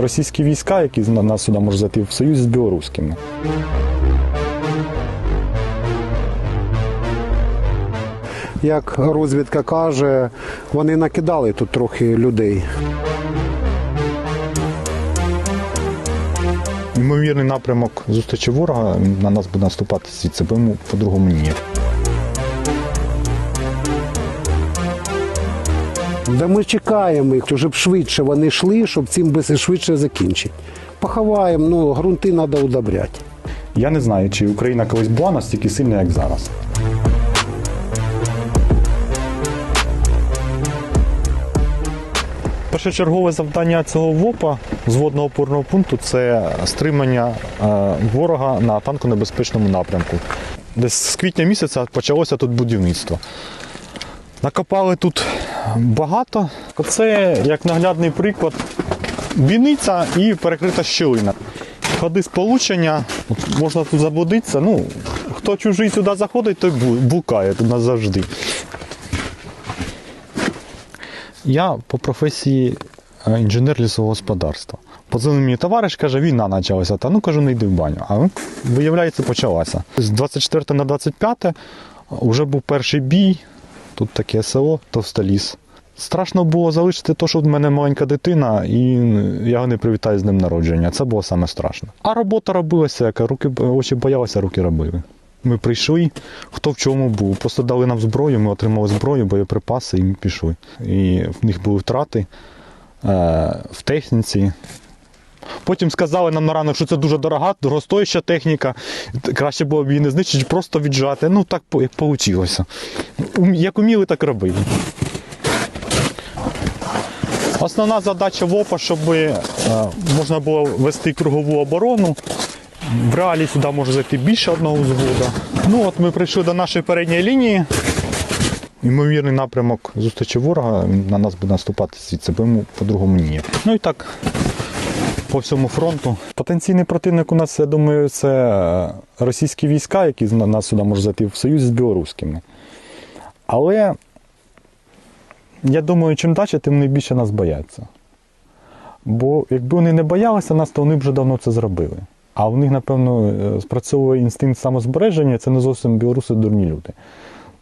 російські війська, які на нас сюди можуть зайти в союз з білоруськими. Як розвідка каже, вони накидали тут трохи людей. Ймовірний напрямок зустрічі ворога на нас буде наступати звідси, бо по-другому ні. Да ми чекаємо їх, щоб швидше вони йшли, щоб цим би швидше закінчити. Поховаємо, ну, ґрунти треба удобряти. Я не знаю, чи Україна колись була настільки сильна, як зараз. Першочергове завдання цього ВОПа зводного опорного пункту це стримання е, ворога на танконебезпечному напрямку. Десь з квітня місяця почалося тут будівництво. Накопали тут багато. Це як наглядний приклад бійниця і перекрита щілина. Ходи сполучення, можна тут заблудитися. Ну, хто чужий сюди заходить, той букає тут назавжди. Я по професії е, інженер лісового господарства. Подзвонив мені товариш, каже, війна почалася. Та ну кажу, не йди в баню. А ну, виявляється, почалася. З 24 на 25 вже був перший бій. Тут таке село, Товстоліс. Страшно було залишити те, що в мене маленька дитина, і я не привітаю з ним народження. Це було саме страшно. А робота робилася, яка руки очі боялися, руки робили. Ми прийшли, хто в чому був. Просто дали нам зброю, ми отримали зброю, боєприпаси і ми пішли. І в них були втрати е, в техніці. Потім сказали нам на ранок, що це дуже дорога, дорогостояща техніка. Краще було б її не знищити, просто віджати. Ну так як вийшло. Як уміли, так робили. Основна задача ВОПа, щоб е, можна було вести кругову оборону. В реалі сюди може зайти більше одного взводу. Ну от ми прийшли до нашої передньої лінії. Ймовірний напрямок зустрічі ворога на нас буде наступати звідси, бо йому по-другому ні. Ну і так по всьому фронту. Потенційний противник у нас, я думаю, це е, російські війська, які нас сюди можуть зайти в союз з білоруськими. Але я думаю, чим далі, тим вони більше нас бояться. Бо якби вони не боялися нас, то вони б вже давно це зробили. А в них, напевно, е, спрацьовує інстинкт самозбереження, це не зовсім білоруси дурні люди.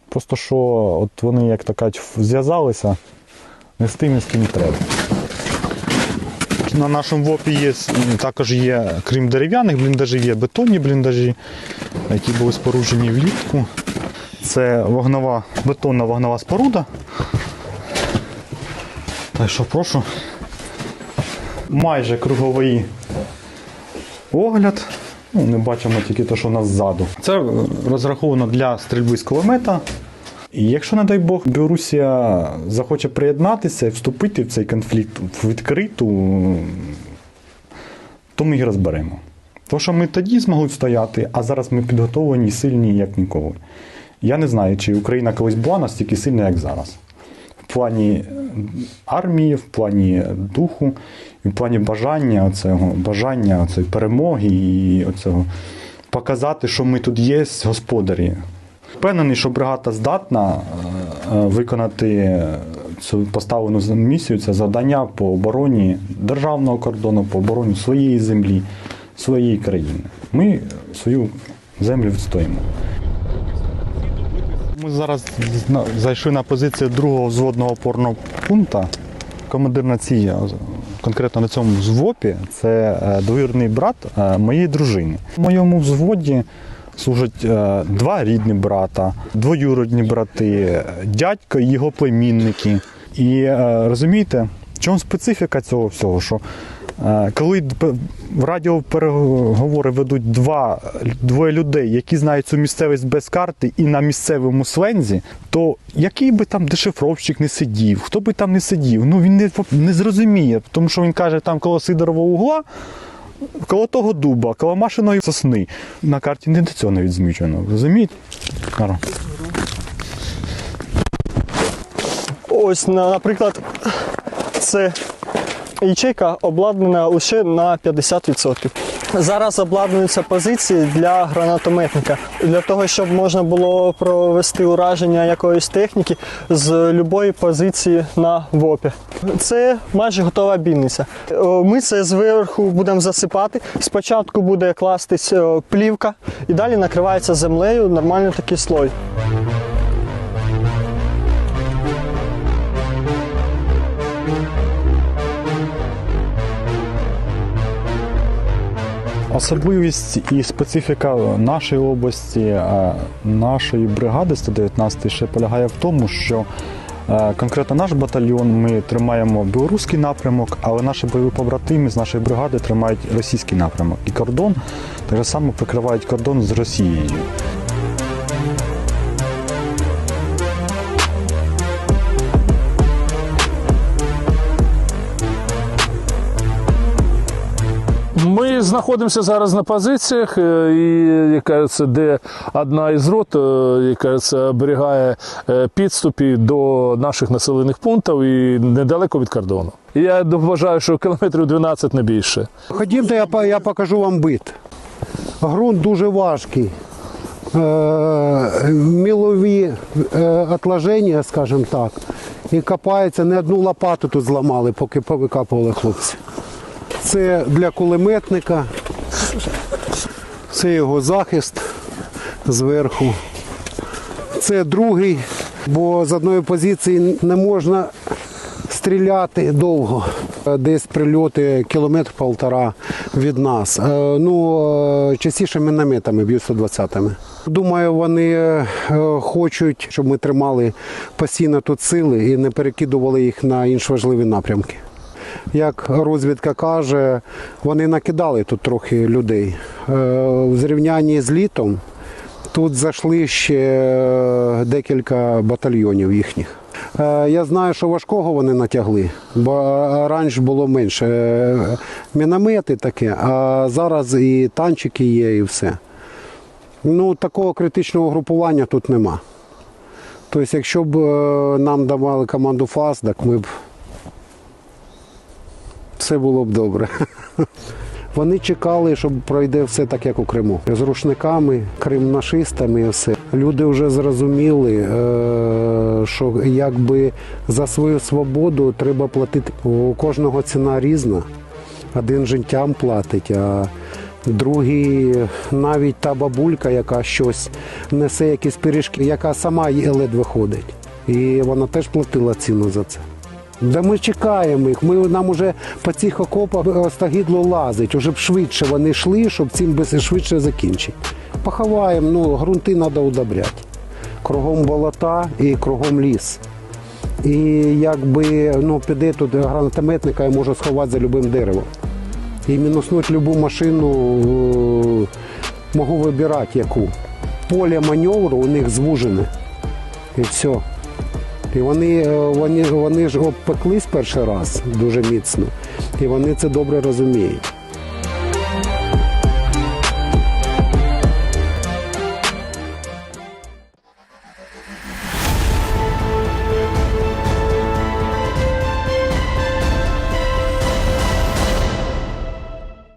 Просто що от вони, як то кажуть, зв'язалися не з тим, з ким треба. На нашому ВОПі є також є, крім дерев'яних бліндажів, є бетонні бліндажі, які були споруджені влітку. Це вогнова, бетонна вогнова споруда. Так що прошу. Майже круговий огляд. Ну, не бачимо тільки те, що у нас ззаду. Це розраховано для стрільби з кулемета. І якщо, не дай Бог, Білорусія захоче приєднатися і вступити в цей конфлікт в відкриту, то ми їх розберемо. Тому що ми тоді змогли стояти, а зараз ми підготовлені і сильні, як ніколи. Я не знаю, чи Україна колись була настільки сильна, як зараз. В плані армії, в плані духу, в плані бажання, оцього, бажання оцеї перемоги і оцього показати, що ми тут є господарі. Впевнений, що бригада здатна е, е, виконати цю поставлену місію, це завдання по обороні державного кордону, по обороні своєї землі, своєї країни. Ми свою землю відстоїмо. Ми зараз зайшли на позицію другого взводного опорного пункту. Командир на цій, конкретно на цьому взвопі, це е, двоюрідний брат е, моєї дружини. В моєму взводі служать е, два рідні брата, двоюродні брати, дядько і його племінники. І е, розумієте, в чому специфіка цього всього? Що Е, Коли в радіопереговори ведуть два, двоє людей, які знають цю місцевість без карти і на місцевому слензі, то який би там дешифровщик не сидів, хто би там не сидів, ну він не, не зрозуміє, тому що він каже, там коло Сидорового угла, коло того дуба, коло машиної сосни. На карті не до цього не відзмічено. Розумієте? Ось, наприклад, це ячейка обладнана лише на 50%. Зараз обладнуються позиції для гранатометника, для того, щоб можна було провести ураження якоїсь техніки з будь-якої позиції на ВОПі. Це майже готова бійниця. Е, Ми це зверху будемо засипати. Спочатку буде кластись е, плівка і далі накривається землею нормальний такий слой. Особливість і специфіка нашої області, е, нашої бригади 119 ще полягає в тому, що е, конкретно наш батальйон ми тримаємо білоруський напрямок, але наші бойові побратими з нашої бригади тримають російський напрямок. І кордон так само прикривають кордон з Росією. Ми знаходимося зараз на позиціях, е, і яка це де одна із рот, е, яка це оберігає е, підступи до наших населених пунктів і недалеко від кордону. Я вважаю, що кілометрів 12 не більше. Ходімте, я, покажу вам бит. Грунт дуже важкий. Мілові отложення, скажімо так, і копається, не одну лопату тут зламали, поки повикапували хлопці. Це для кулеметника, це його захист зверху. Це другий, бо з одної позиції не можна стріляти довго. Десь прильоти кілометр полтора від нас. Е, Ну, е, частіше мінометами б'ють 120-ми. Думаю, вони е, хочуть, щоб ми тримали постійно тут сили і не перекидували їх на інші важливі напрямки. Як розвідка каже, вони накидали тут трохи людей. Е, В зрівнянні з літом Тут зайшли ще е, декілька батальйонів їхніх. Е, Я знаю, що важкого вони натягли, бо раніше було менше. Міномети таке, а зараз і танчики є, і все. Ну, такого критичного групування тут нема. Тобто, якщо б нам давали команду ФАС, так ми б все було б добре. Вони чекали, щоб пройде все так, як у Криму. З рушниками, кримнашистами і все. Люди вже зрозуміли, е, що якби за свою свободу треба платити. У кожного ціна різна. Один життям платить, а другий навіть та бабулька, яка щось несе якісь пиріжки, яка сама ледве ходить. І вона теж платила ціну за це. Да ми чекаємо їх. Ми, нам уже по цих окопах остагідло лазить. Уже б швидше вони йшли, щоб цим швидше закінчити. Поховаємо, ну, ґрунти треба удобряти. Кругом болота і кругом ліс. І якби ну, піде тут гранатометника і може сховати за любим деревом. І мінуснути любу машину можу вибирати яку. Поле маневру у них звужене. І все. І вони, е, вони, вони ж обпеклись перший раз дуже міцно, і вони це добре розуміють.